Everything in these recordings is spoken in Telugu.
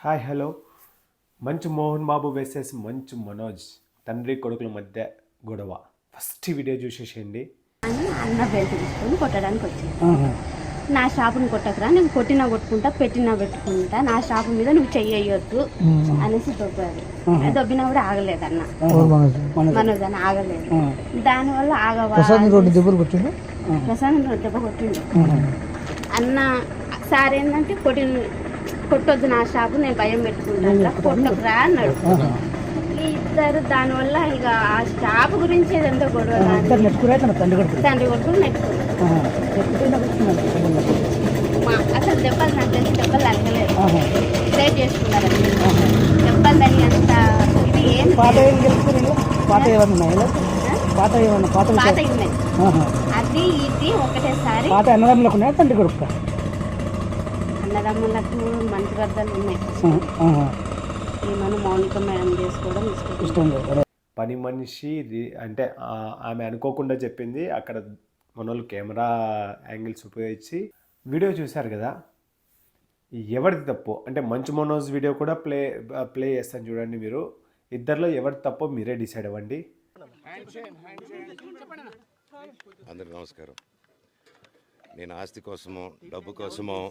Hi hello. మంచు మోహన్ బాబు వేసేసి మంచు మనోజ్ తండ్రి కొడుకుల మధ్య గొడవ. ఫస్ట్ వీడియో చూసేసేయండి. అని అన్న బెల్ట్ తీసుకొని కొట్టడానికి వచ్చింది. నా షాపుని కొట్టకరా నేను కొట్టినా కొట్టుకుంటా పెట్టినా పెట్టుకుంటా నా షాపు మీద నువ్వు చెయ్యొద్దు అనేసి దొబ్బారు. దొబ్బినా కూడా ఆగలేదు అన్న. మనోజ్ అని ఆగలేదు. దానివల్ల ఆగవా ప్రసాదం దెబ్బ కొట్టిండు. అన్న సార్ ఏంటంటే కొట్టి కొట్టొద్దు నా షాపు నేను భయం పెట్టుకుంటా కొట్టకురా అన్నాడు. ఈ ఇద్దరు దానివల్ల ఇక ఆ షాపు గురించి ఏదంతా గొడవ తండ్రి కొడుకు. నెట్టుకున్నాడు మా అసలు దెబ్బలు నాకు తెలిసి దెబ్బలు తగ్గలేదు. సేవ్ చేసుకున్నారు దెబ్బలు తగిలి అంత ఇది ఏం పాత పాత ఏమన్నా పాత ఏమన్నా పాత పాత? ఉన్నాయి. అది ఇది ఒకటేసారి. పాత అన్నదమ్ములకు ఉన్నాయా? తండ్రి కొడుకు అన్నదమ్ములకు మంచి వద్దలు ఉన్నాయి ఈమెను మౌనిక మేడం చేసుకోవడం ఇష్టం. పని మనిషి అంటే ఆ- ఆమె అనుకోకుండా చెప్పింది అక్కడ మనోళ్ళు కెమెరా యాంగిల్స్ ఉపయోగించి. వీడియో చూశారు కదా? ఎవరిది తప్పు? అంటే మంచు మనోజ్ వీడియో కూడా ప్లే ప్లే చేస్తాను చూడండి మీరు. ఇద్దరిలో ఎవరి తప్పో మీరే డిసైడ్ అవ్వండి. అందరికి నమస్కారం. నేను ఆస్తి కోసమో డబ్బు కోసమో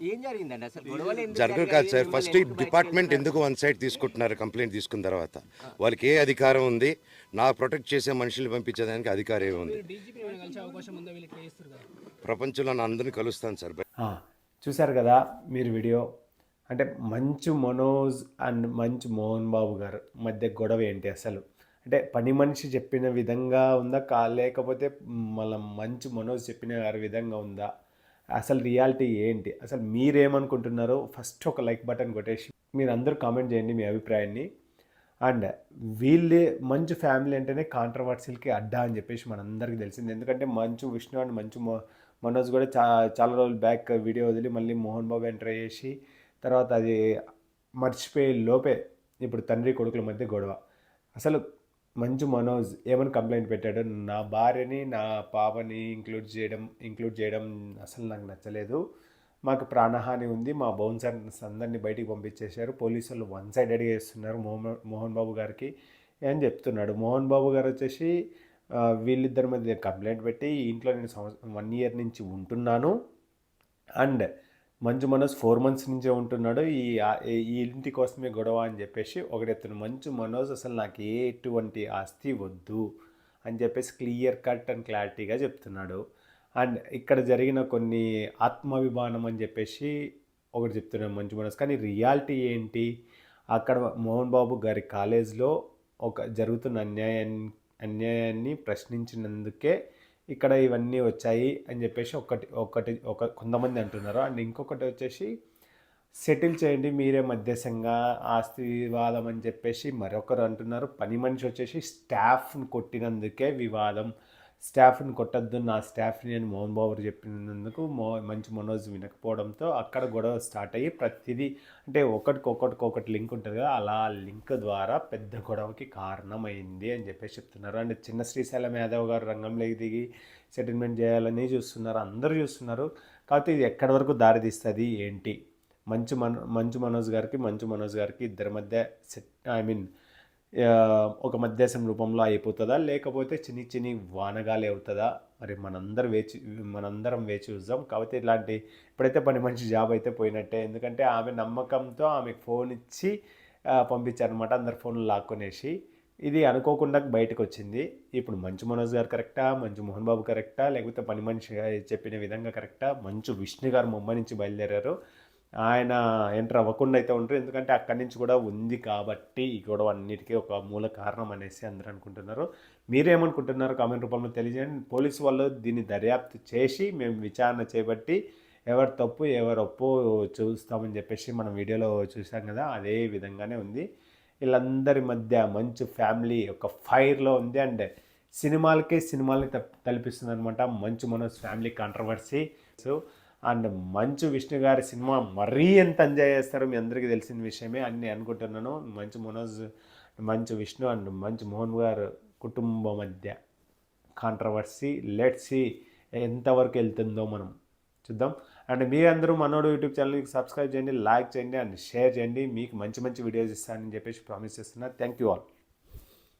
ఏం జరిగిందండి? అసలు గొడవలు ఎందుకు జరగదు కాదు సార్. ఫస్ట్ డిపార్ట్మెంట్ ఎందుకు వన్ సైడ్ తీసుకుంటున్నారు కంప్లైంట్ తీసుకున్న తర్వాత? వాళ్ళకి ఏ అధికారం ఉంది? నా ప్రొటెక్ట్ చేసే మనుషుల్ని పంపించేదానికి అధికారం ఏముంది ప్రపంచంలో నా అందరిని కలుస్తాను సార్. చూశారు కదా మీరు వీడియో? అంటే మంచు మనోజ్ అండ్ మంచు మోహన్ బాబు గారు మధ్య గొడవ ఏంటి అసలు? అంటే పని మనిషి చెప్పిన విధంగా ఉందా? కా లేకపోతే మళ్ళీ మంచు మనోజ్ చెప్పిన గారి విధంగా ఉందా? అసలు రియాలిటీ ఏంటి? అసలు మీరేమనుకుంటున్నారో ఫస్ట్ ఒక లైక్ బటన్ కొట్టేసి మీరు అందరూ కామెంట్ చేయండి మీ అభిప్రాయాన్ని. అండ్ వీళ్ళే మంచు ఫ్యామిలీ అంటేనే కాంట్రవర్సీలకి అడ్డా అని చెప్పేసి మనందరికీ తెలిసింది. ఎందుకంటే మంచు విష్ణు అండ్ మంచు మనోజ్ కూడా చా చాలా రోజులు బ్యాక్ వీడియో వదిలి మళ్ళీ మోహన్ బాబు ఎంటర్ చేసి తర్వాత అది మర్చిపోయే లోపే ఇప్పుడు తండ్రి కొడుకుల మధ్య గొడవ. అసలు మంచు మనోజ్ ఏమని కంప్లైంట్ పెట్టాడు? నా భార్యని నా పాపని ఇంక్లూడ్ చేయడం ఇంక్లూడ్ చేయడం అసలు నాకు నచ్చలేదు. మాకు ప్రాణహాని ఉంది. మా బౌన్సర్స్ అందరినీ బయటికి పంపించేశారు. పోలీసులు వన్ సైడెడ్గా చేస్తున్నారు మోహన్ మోహన్ బాబు గారికి అని చెప్తున్నాడు. మోహన్ బాబు గారు వచ్చేసి వీళ్ళిద్దరి మధ్య కంప్లైంట్ పెట్టి ఇంట్లో నేను సంవత్సరం వన్ ఇయర్ నుంచి ఉంటున్నాను. And Manchu Manoj four months నుంచే ఉంటున్నాడు. ఈ ఈ ఇంటి కోసమే గొడవ అని చెప్పేసి ఒకడెత్తున మంచు మనోజ్ అసలు నాకు ఏ ఎటువంటి ఆస్తి వద్దు అని చెప్పేసి క్లియర్ కట్ అండ్ క్లారిటీగా చెప్తున్నాడు. అండ్ ఇక్కడ జరిగిన కొన్ని ఆత్మాభిమానం అని చెప్పేసి ఒకటి చెప్తున్నాడు మంచు మనోజ్ కానీ రియాలిటీ ఏంటి? అక్కడ మోహన్ బాబు గారి కాలేజ్లో ఒక జరుగుతున్న అన్యాయాన్ని అన్యాయాన్ని ప్రశ్నించినందుకే ఇక్కడ ఇవన్నీ వచ్చాయి అని చెప్పేసి ఒకటి ఒకటి ఒక కొంతమంది అంటున్నారు. అండ్ ఇంకొకటి వచ్చేసి సెటిల్ చేయండి మీరే మధ్యస్థంగా ఆస్తి వివాదం అని చెప్పేసి మరొకరు అంటున్నారు. పని మనిషి వచ్చేసి స్టాఫ్ని కొట్టినందుకే వివాదం. స్టాఫ్ని కొట్టద్దు నా స్టాఫ్ని అని మోహన్ బాబు చెప్పినందుకు మో మంచి మనోజ్ వినకపోవడంతో అక్కడ గొడవ స్టార్ట్ అయ్యి ప్రతిదీ అంటే ఒకటికొకటికొకటి లింక్ ఉంటుంది కదా అలా లింక్ ద్వారా పెద్ద గొడవకి కారణమైంది అని చెప్పేసి చెప్తున్నారు. అండ్ చిన్న శ్రీశైలం యాదవ్ గారు రంగంలోకి దిగి సెటిల్మెంట్ చేయాలని చూస్తున్నారు అందరూ చూస్తున్నారు. కాకపోతే ఇది ఎక్కడి వరకు దారి తీస్తుంది ఏంటి? మంచు మన మంచు మనోజ్ గారికి మంచు మనోజ్ గారికి ఇద్దరి మధ్య సెట్ ఐ మీన్ ఒక మధ్యసం రూపంలో అయిపోతుందా? లేకపోతే చిన్ని చిన్ని వానగాలి అవుతుందా? మరి మనందరం వేచి మనందరం వేచి చూద్దాం. కాబట్టి ఇలాంటి ఇప్పుడైతే పని మనిషి జాబ్ అయితే పోయినట్టే ఎందుకంటే ఆమె నమ్మకంతో ఆమెకు ఫోన్ ఇచ్చి పంపించారనమాట అందరు ఫోన్లు లాక్కునేసి. ఇది అనుకోకుండా బయటకు వచ్చింది ఇప్పుడు మంచు మనోజ్ గారు కరెక్టా? మంచు మోహన్ బాబు కరెక్టా? లేకపోతే పని మనిషి చెప్పిన విధంగా కరెక్టా? మంచు విష్ణు గారు ముంబై నుంచి బయలుదేరారు. ఆయన ఎంటర్ అవ్వకుండా అయితే ఉంటారు ఎందుకంటే అక్కడి నుంచి కూడా ఉంది కాబట్టి ఈ గొడవ అన్నిటికీ ఒక మూల కారణం అనేసి అందరూ అనుకుంటున్నారు. మీరేమనుకుంటున్నారు? కామెంట్ రూపంలో తెలియజేయండి. పోలీసు వాళ్ళు దీన్ని దర్యాప్తు చేసి మేము విచారణ చేపట్టి ఎవరు తప్పు ఎవరు ఒప్పు చూస్తామని చెప్పేసి మనం వీడియోలో చూసాం కదా అదే విధంగానే ఉంది. వీళ్ళందరి మధ్య మంచి ఫ్యామిలీ ఒక ఫైర్లో ఉంది. అండ్ సినిమాలకే సినిమాలకి తలపిస్తుంది అనమాట Manchu Manoj family controversy so and Manchu Vishnu గారి సినిమా మరీ ఎంత ఎంజాయ్ చేస్తారో మీ అందరికీ తెలిసిన విషయమే అన్ని అనుకుంటున్నాను. మంచు మనోజ్ మంచు విష్ణు అండ్ మంచు మోహన్ గారు కుటుంబం మధ్య కాంట్రవర్సీ లెట్ సి ఎంతవరకు వెళ్తుందో మనం చూద్దాం. అండ్ మీరందరూ మనోడు యూట్యూబ్ ఛానల్కి సబ్స్క్రైబ్ చేయండి లైక్ చేయండి అండ్ షేర్ చేయండి. మీకు మంచి మంచి వీడియోస్ ఇస్తానని చెప్పేసి ప్రామిస్ చేస్తున్నా. Thank you all